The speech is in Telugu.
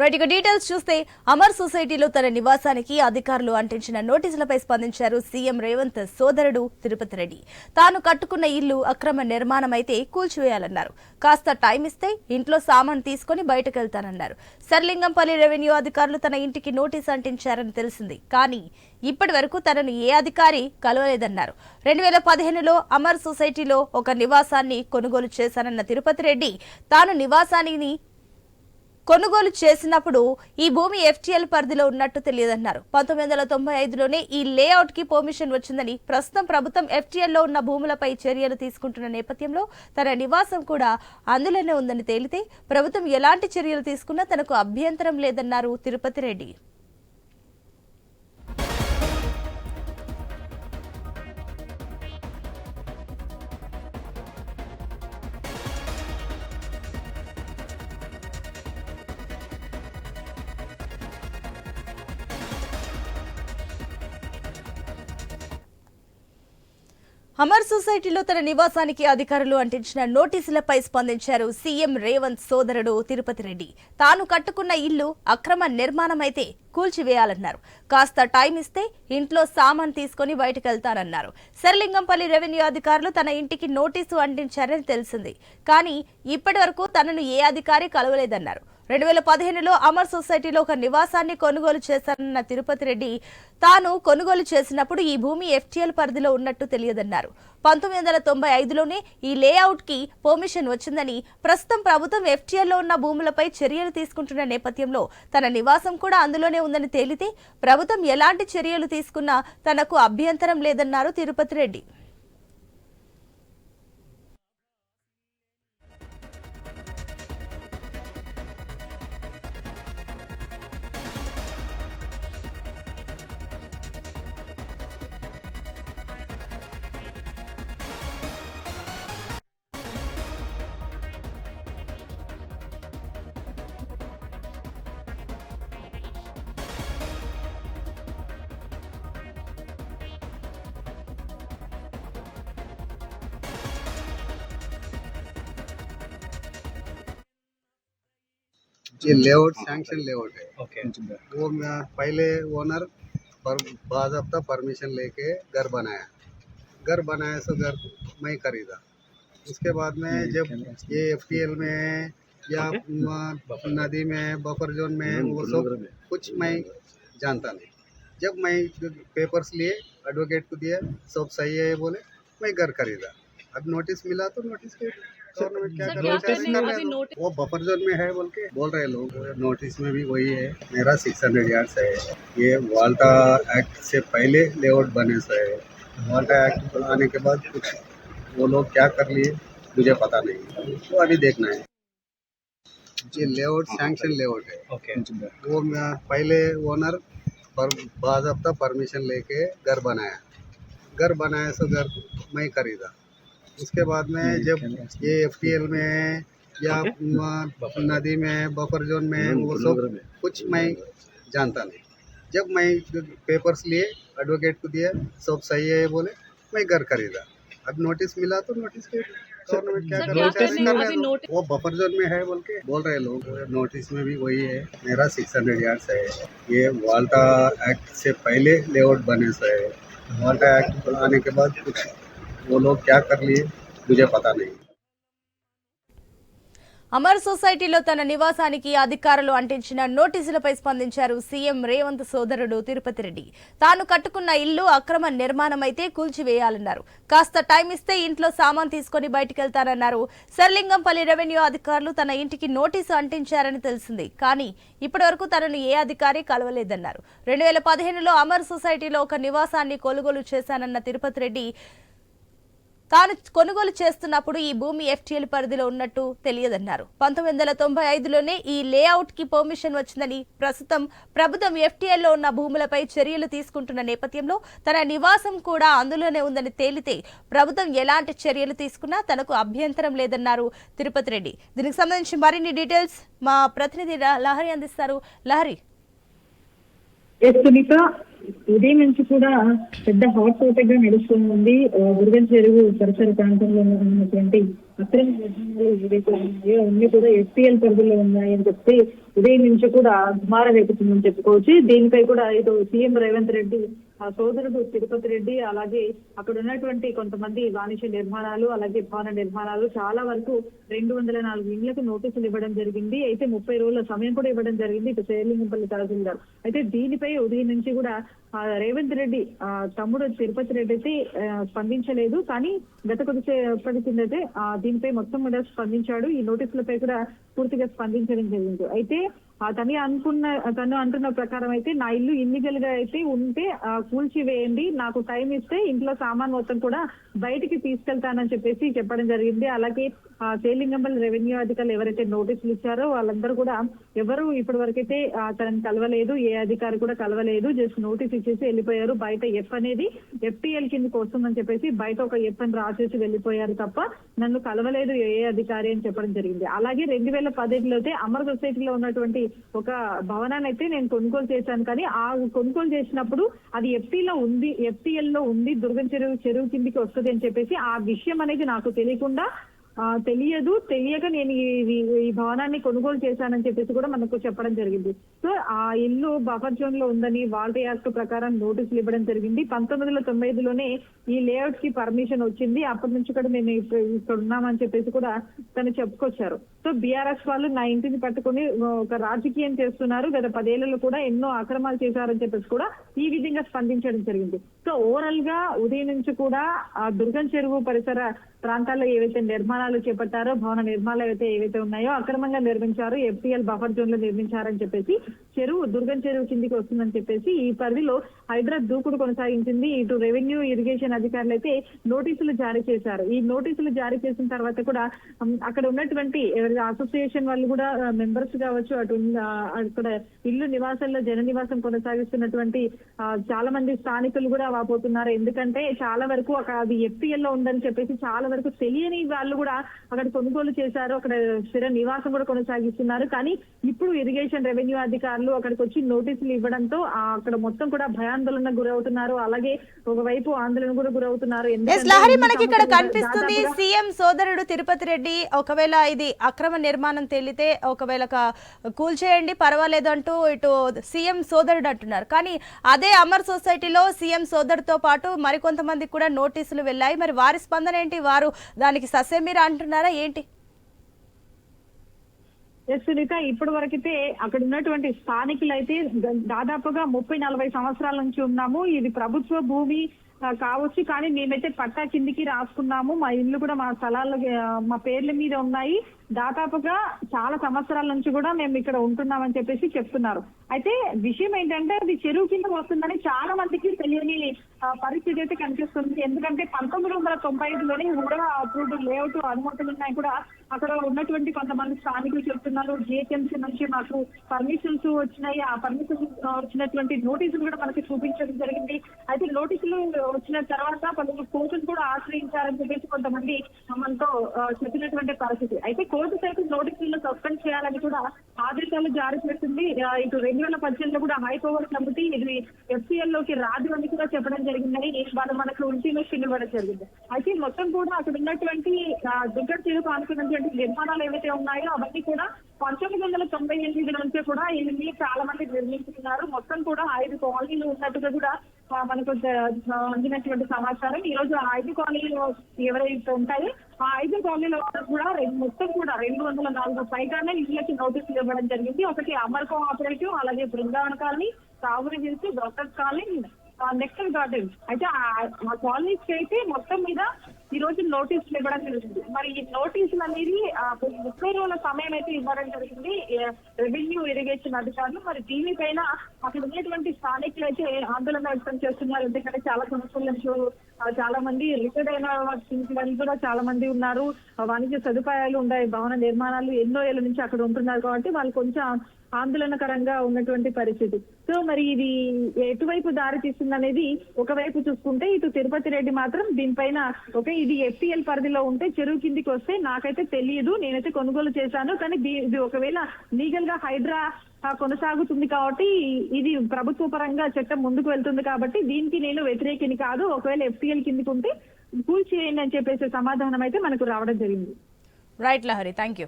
రైట్ ఇక డీటెయిల్స్ చూస్తే అమర్ సొసైటీలో తన నివాసానికి అధికారులు అంటించిన నోటీసులపై స్పందించారు సీఎం రేవంత్ సోదరుడు తిరుపతి రెడ్డి. తాను కట్టుకున్న ఇల్లు అక్రమ నిర్మాణం అయితే కూల్చివేయాలన్నారు. కాస్త టైం ఇస్తే ఇంట్లో సామాన్ తీసుకుని బయటకెళ్తానన్నారు. సర్లింగంపల్లి రెవెన్యూ అధికారులు తన ఇంటికి నోటీసు అంటించారని తెలిసింది. కానీ ఇప్పటి వరకు తనను ఏ అధికారి కలవలేదన్నారు. రెండు వేల పదిహేనులో అమర్ సొసైటీలో ఒక నివాసాన్ని కొనుగోలు చేశానన్న తిరుపతి రెడ్డి తాను నివాసాన్ని కొనుగోలు చేసినప్పుడు ఈ భూమి ఎఫ్టీఎల్ పరిధిలో ఉన్నట్టు తెలియదన్నారు. పంతొమ్మిది వందల తొంభై ఐదులోనే ఈ లేఅవుట్కి పర్మిషన్ వచ్చిందని ప్రస్తుతం ప్రభుత్వం ఎఫ్టీఎల్లో ఉన్న భూములపై చర్యలు తీసుకుంటున్న నేపథ్యంలో తన నివాసం కూడా అందులోనే ఉందని తేలితే ప్రభుత్వం ఎలాంటి చర్యలు తీసుకున్నా తనకు అభ్యంతరం లేదన్నారు తిరుపతి రెడ్డి. అమర్ సొసైటీలో తన నివాసానికి అధికారులు అంటించిన నోటీసులపై స్పందించారు సీఎం రేవంత్ సోదరుడు తిరుపతి రెడ్డి. తాను కట్టుకున్న ఇల్లు అక్రమ నిర్మాణమైతే కూల్చివేయాలన్నారు. కాస్త టైం ఇస్తే ఇంట్లో సామాన్ తీసుకుని బయటకెళ్తానన్నారు. శరలింగంపల్లి రెవెన్యూ అధికారులు తన ఇంటికి నోటీసు అంటించారని తెలిసింది. కానీ ఇప్పటి వరకు తనను ఏ అధికారి కలవలేదన్నారు. రెండు వేల పదిహేనులో అమర్ సొసైటీలో ఒక నివాసాన్ని కొనుగోలు చేశానన్న తిరుపతి రెడ్డి తాను కొనుగోలు చేసినప్పుడు ఈ భూమి ఎఫ్టీఎల్ పరిధిలో ఉన్నట్టు తెలియదన్నారు. పంతొమ్మిది వందల తొంభై ఐదులోనే ఈ లేఅవుట్కి పర్మిషన్ వచ్చిందని ప్రస్తుతం ప్రభుత్వం ఎఫ్టీఎల్లో ఉన్న భూములపై చర్యలు తీసుకుంటున్న నేపథ్యంలో తన నివాసం కూడా అందులోనే ఉందని తేలితే ప్రభుత్వం ఎలాంటి చర్యలు తీసుకున్నా తనకు అభ్యంతరం లేదన్నారు తిరుపతి రెడ్డి. ये लेआउट सैंक्शन लेआउट है। ओके वो मैं पहले ओनर पर बाजाबता परमिशन लेके घर बनाया। घर बनाया सो घर मैं खरीदा। उसके बाद में जब ये एफटीएल में या नदी में बफर जोन में वो सब कुछ मैं जानता नहीं। जब मैं पेपर्स लिए एडवोकेट को दिया सब सही है बोले मैं घर खरीदा। अब नोटिस मिला तो नोटिस के गवर्नमेंट क्या रही है, वो बफर जोन में है बोल के बोल रहे लोग नोटिस में भी वही है। मेरा सिक्स हंड्रेड यार्ड्स है। ये वाल्टा एक्ट से पहले लेआउट बने से है। वाल्टा एक्ट आने के बाद कुछ वो लोग क्या कर लिए मुझे पता नहीं। तो अभी देखना है। ये लेआउट सैंक्शन लेआउट है। ओके वो पहले ओनर पर बाजाबता परमिशन लेके घर बनाया। घर बनाया सो घर मैं खरीदा। उसके बाद में जब ये एफटीएल में या नदी में बफर जोन में वो सब कुछ मैं जानता नहीं। जब मैं पेपर्स लिए एडवोकेट को दिया सब सही है बोले मैं घर खरीदा। अब नोटिस मिला तो नोटिस के गवर्नमेंट क्या रही है, कर वो बफर जोन में है बोल के बोल रहे लोग नोटिस में भी वही है। मेरा सिक्स हंड्रेड यार्ड्स है। ये वाल्टा एक्ट से पहले लेआउट बने से है। वाल्टा एक्ट आने के बाद कुछ वो लोग क्या कर लिए मुझे पता नहीं అమర్ సొసైటీలో తన నివాసానికి అధికారులు అంటించిన నోటీసులపై స్పందించారు సీఎం రేవంత్ సోదరుడు తిరుపతి రెడ్డి తాను కట్టుకున్న ఇల్లు అక్రమ నిర్మాణమైతే కూల్చివేయాలన్నారు కాస్త టైం ఇస్తే ఇంట్లో సామాన్ తీసుకుని బయటకెళ్తానన్నారు సర్లింగంపల్లి రెవెన్యూ అధికారులు తన ఇంటికి నోటీసు అంటించారని తెలిసింది కానీ ఇప్పటి వరకు తనను ఏ అధికారి కలవలేదన్నారు రెండు వేల పదిహేనులో అమర్ సొసైటీలో ఒక నివాసాన్ని కొనుగోలు చేశానన్న తిరుపతి రెడ్డి తాను కొనుగోలు చేస్తున్నప్పుడు ఈ భూమి ఎఫ్టీఎల్ పరిధిలో ఉన్నట్టు తెలియదన్నారు. పంతొమ్మిది వందల తొంభై ఐదులోనే ఈ లేఅవుట్కి పర్మిషన్ వచ్చిందని ప్రస్తుతం ప్రభుత్వం ఎఫ్టీఎల్లో ఉన్న భూములపై చర్యలు తీసుకుంటున్న నేపథ్యంలో తన నివాసం కూడా అందులోనే ఉందని తేలితే ప్రభుత్వం ఎలాంటి చర్యలు తీసుకున్నా తనకు అభ్యంతరం లేదన్నారు తిరుపతి రెడ్డి. దీనికి సంబంధించి మరిన్ని డీటెయిల్స్ మా ప్రతినిధి లహరి అందిస్తారు. లహరి. సునీత ఉదయం నుంచి కూడా పెద్ద హాట్ టాపిక్గా నడుస్తుంది. ఆ, చెరువు పరిసర ప్రాంతంలో ఉన్నటువంటి అక్రమ నిర్మాణాలు ఏవైతే ఉన్నాయో అన్ని కూడా ఎస్పీఎల్ పరిధిలో ఉన్నాయని చెప్తే చెప్పి ఉదయం నుంచి కూడా దుమారం రేపుతుందని చెప్పుకోవచ్చు. దీనిపై కూడా ఇటు సీఎం రేవంత్ రెడ్డి ఆ సోదరుడు తిరుపతి రెడ్డి అలాగే అక్కడ ఉన్నటువంటి కొంతమంది వాణిజ్య నిర్మాణాలు అలాగే భవన నిర్మాణాలు చాలా వరకు రెండు వందల నాలుగు ఇండ్లకు నోటీసులు ఇవ్వడం జరిగింది. అయితే ముప్పై రోజుల సమయం కూడా ఇవ్వడం జరిగింది ఇటు శేర్లింగంపల్లి తహసీల్దార్. అయితే దీనిపై ఉదయం నుంచి కూడా ఆ, రేవంత్ రెడ్డి ఆ, తమ్ముడు తిరుపతి రెడ్డి అయితే స్పందించలేదు. కానీ గత కొద్దిసేపటి కిందైతే ఆ, దీనిపై మొత్తం కూడా స్పందించాడు. ఈ నోటీసులపై కూడా పూర్తిగా స్పందించడం జరిగింది. అయితే తను అనుకున్న తను అంటున్న ప్రకారం అయితే నా ఇల్లు ఇల్లీగల్గా అయితే ఉంటే కూల్చివేయండి నాకు టైం ఇస్తే ఇంట్లో సామాన్ మొత్తం కూడా బయటికి తీసుకెళ్తానని చెప్పేసి చెప్పడం జరిగింది. అలాగే ఆ రెవెన్యూ అధికారులు ఎవరైతే నోటీసులు ఇచ్చారో వాళ్ళందరూ కూడా ఎవరు ఇప్పటి వరకైతే తనని కలవలేదు ఏ అధికారి కూడా కలవలేదు జస్ట్ నోటీస్ ఇచ్చేసి వెళ్ళిపోయారు. బయట ఎఫ్ అనేది ఎఫ్టీఎల్ కిందకి వస్తుందని చెప్పేసి బయట ఒక ఎఫ్ అని రాసేసి వెళ్ళిపోయారు తప్ప నన్ను కలవలేదు ఏ అధికారి అని చెప్పడం జరిగింది. అలాగే రెండు వేల పదిహేడులో అయితే అమర్ సొసైటీలో ఉన్నటువంటి ఒక భవనాన్ని అయితే నేను కొనుగోలు చేశాను. కానీ ఆ కొనుగోలు చేసినప్పుడు అది ఎఫ్టీలో లో ఉంది ఎఫ్టీఎల్లో ఉంది దుర్గం చెరువు చెరువు కిందికి వస్తుంది అని చెప్పేసి ఆ విషయం అనేది నాకు తెలియకుండా తెలియదు. తెలియక నేను ఈ ఈ- భవనాన్ని కొనుగోలు చేశానని చెప్పేసి కూడా మనకు చెప్పడం జరిగింది. సో ఆ ఇల్లు బఫర్ జోన్లో ఉందని వాల్టీ యాక్ట్ ప్రకారం నోటీసులు ఇవ్వడం జరిగింది. పంతొమ్మిది వందల తొంభై ఐదులోనే ఈ లేఅవుట్కి పర్మిషన్ వచ్చింది. అప్పటి నుంచి కూడా మేము ఇక్కడ ఉన్నామని చెప్పేసి కూడా తను చెప్పుకొచ్చారు. సో బీఆర్ఎస్ వాళ్ళు నా ఇంటిని పట్టుకొని ఒక రాజకీయం చేస్తున్నారు. గత పదేళ్ళలో కూడా ఎన్నో అక్రమాలు చేశారని చెప్పేసి కూడా ఈ విధంగా స్పందించడం జరిగింది. సో ఓవరాల్గా ఉదయం నుంచి కూడా ఆ దుర్గం చెరువు పరిసర ప్రాంతాల్లో ఏవైతే నిర్మాణాలు చేపట్టారో భవన నిర్మాణాలు అయితే ఏవైతే ఉన్నాయో అక్రమంగా నిర్మించారు ఎఫ్టీఎల్ బఫర్ జోన్లో నిర్మించారని చెప్పేసి చెరువు దుర్గం చెరువు కిందికి వస్తుందని చెప్పేసి ఈ పరిధిలో హైడ్రా దూకుడు కొనసాగించింది. ఇటు రెవెన్యూ ఇరిగేషన్ అధికారులు అయితే నోటీసులు జారీ చేశారు. ఈ నోటీసులు జారీ చేసిన తర్వాత కూడా అక్కడ ఉన్నటువంటి అసోసియేషన్ వాళ్ళు కూడా మెంబర్స్ కావచ్చు అటు అక్కడ ఇల్లు నివాసంలో జన నివాసం కొనసాగిస్తున్నటువంటి చాలా మంది స్థానికులు కూడా వాపోతున్నారు. ఎందుకంటే చాలా వరకు అక్కడ అది ఎఫ్టీఎల్లో ఉందని చెప్పేసి చాలా వరకు తెలియని వాళ్ళు కూడా అక్కడ కొనుగోలు చేశారు అక్కడ స్థిర నివాసం కూడా కొనసాగిస్తున్నారు. కానీ ఇప్పుడు ఇరిగేషన్ రెవెన్యూ అధికారులు అక్కడికి వచ్చి నోటీసులు ఇవ్వడంతో అక్కడ మొత్తం కూడా భయాందోళన గురవుతున్నారు. అలాగే ఒకవైపు ఆందోళన కూడా గురవుతున్నారు. లహరి మనకి ఇక్కడ కనిపిస్తుంది సీఎం సోదరుడు తిరుపతి రెడ్డి ఒకవేళ ఇది అక్రమ నిర్మాణం తేలితే ఒకవేళ కూల్చేయండి పర్వాలేదు అంటూ ఇటు సీఎం సోదరుడు అంటున్నారు. కానీ అదే అమర్ సొసైటీలో సీఎం సోదరుతో పాటు మరికొంతమందికి కూడా నోటీసులు వెళ్ళాయి. మరి వారి స్పందన ఏంటి? వారు దానికి ససేమిరా అంటున్నారా ఏంటి? సునీత ఇప్పటి వరకైతే అక్కడ ఉన్నటువంటి స్థానికులు అయితే దాదాపుగా ముప్పై నలభై సంవత్సరాల నుంచి ఉన్నాము. ఇది ప్రభుత్వ భూమి కావచ్చు కానీ మేమైతే పట్టా కిందికి రాసుకున్నాము. మా ఇల్లు కూడా మా స్థలాలు మా పేర్ల మీద ఉన్నాయి. దాదాపుగా చాలా సంవత్సరాల నుంచి కూడా మేము ఇక్కడ ఉంటున్నామని చెప్పేసి చెప్తున్నారు. అయితే విషయం ఏంటంటే అది చెరువు కింద వస్తుందని చాలా మందికి తెలియని పరిస్థితి అయితే కనిపిస్తుంది. ఎందుకంటే పంతొమ్మిది వందల తొంభై ఐదులోనే కూడా అప్రూవ్డ్ లేఅవుట్ అనుమతులు ఉన్నాయి కూడా. అక్కడ ఉన్నటువంటి కొంతమంది స్థానికులు చెప్తున్నారు జిహెచ్ఎంసీ నుంచి మాకు పర్మిషన్స్ వచ్చినాయి. ఆ పర్మిషన్ వచ్చినటువంటి నోటీసులు కూడా మనకి చూపించడం జరిగింది. అయితే నోటీసులు వచ్చిన తర్వాత కొంత కోర్టును కూడా ఆశ్రయించారని చెప్పేసి కొంతమంది మనతో చెప్పినటువంటి పరిస్థితి. అయితే కోర్టు సైతం నోటీసులను సస్పెండ్ చేయాలని కూడా ఆదేశాలు జారీ చేసింది ఇటు రెండు వేల పద్దెనిమిదిలో కూడా హైకోర్టు కమిటీ ఇది ఎఫ్సిఎల్లోకి రాదు అని కూడా చెప్పడం జరిగిందని వాళ్ళు మనకు ఇంటిమేషన్ ఇవ్వడం జరిగింది. అయితే మొత్తం కూడా అక్కడ ఉన్నటువంటి ఆ, తీరుకు అనుకున్నటువంటి నిర్మాణాలు ఏవైతే ఉన్నాయో అవన్నీ కూడా పంతొమ్మిది వందల తొంభై ఎనిమిది నుంచే కూడా ఇవి చాలా మంది నిర్మించుకున్నారు మొత్తం కూడా ఐదు కాలనీలు ఉన్నట్టుగా కూడా మనకు అందినటువంటి సమాచారం. ఈ రోజు ఐదు కాలనీలో ఎవరైతే ఉంటాయో ఆ ఐదు కాలనీలో కూడా రెండు- మొత్తం కూడా రెండు వందల నాలుగు పైగానే ఇళ్ళకి నోటీసులు ఇవ్వడం జరిగింది. ఒకటి అమర్ కోఆపరేటివ్ అలాగే Brindavana colony Kavuri hills doctors colony next garden. అయితే ఆ- ఆ కాలనీస్కి అయితే మొత్తం మీద ఈ రోజు నోటీసులు ఇవ్వడం జరిగింది మరి ఈ నోటీసులు అనేది ఆ, ముప్పై రోజుల సమయం అయితే ఇవ్వడం జరిగింది. రెవెన్యూ ఇరిగేషన్ అధికారులు మరి దీనిపైన అక్కడ ఉన్నటువంటి స్థానికులు అయితే ఆందోళన వ్యక్తం చేస్తున్నారు. ఎందుకంటే చాలా సంవత్సరాల నుంచి చాలా మంది రిటైర్డ్ అయిన వాళ్ళు కూడా చాలా మంది ఉన్నారు. వాణిజ్య సదుపాయాలు ఉన్నాయి భవన నిర్మాణాలు ఎన్నో ఏళ్ళ నుంచి అక్కడ ఉంటున్నారు కాబట్టి వాళ్ళు కొంచెం ఆందోళనకరంగా ఉన్నటువంటి పరిస్థితి. సో మరి ఇది ఎటువైపు దారి తీస్తుంది అనేది ఒకవైపు చూసుకుంటే ఇటు తిరుపతి రెడ్డి మాత్రం దీనిపైన ఓకే ఇది ఎఫ్టీఎల్ పరిధిలో ఉంటే చెరువు కిందికి వస్తే నాకైతే తెలియదు. నేనైతే కొనుగోలు చేశాను. కానీ ఇది ఒకవేళ లీగల్గా హైడ్రా కొనసాగుతుంది కాబట్టి ఇది ప్రభుత్వ పరంగా చట్టం ముందుకు వెళ్తుంది కాబట్టి దీనికి నేను వ్యతిరేకిని కాదు. ఒకవేళ ఎఫ్టీఎల్ కిందకు ఉంటే కూల్ చేయండి అని చెప్పేసి సమాధానం అయితే మనకు రావడం జరిగింది. Right Lahari thank you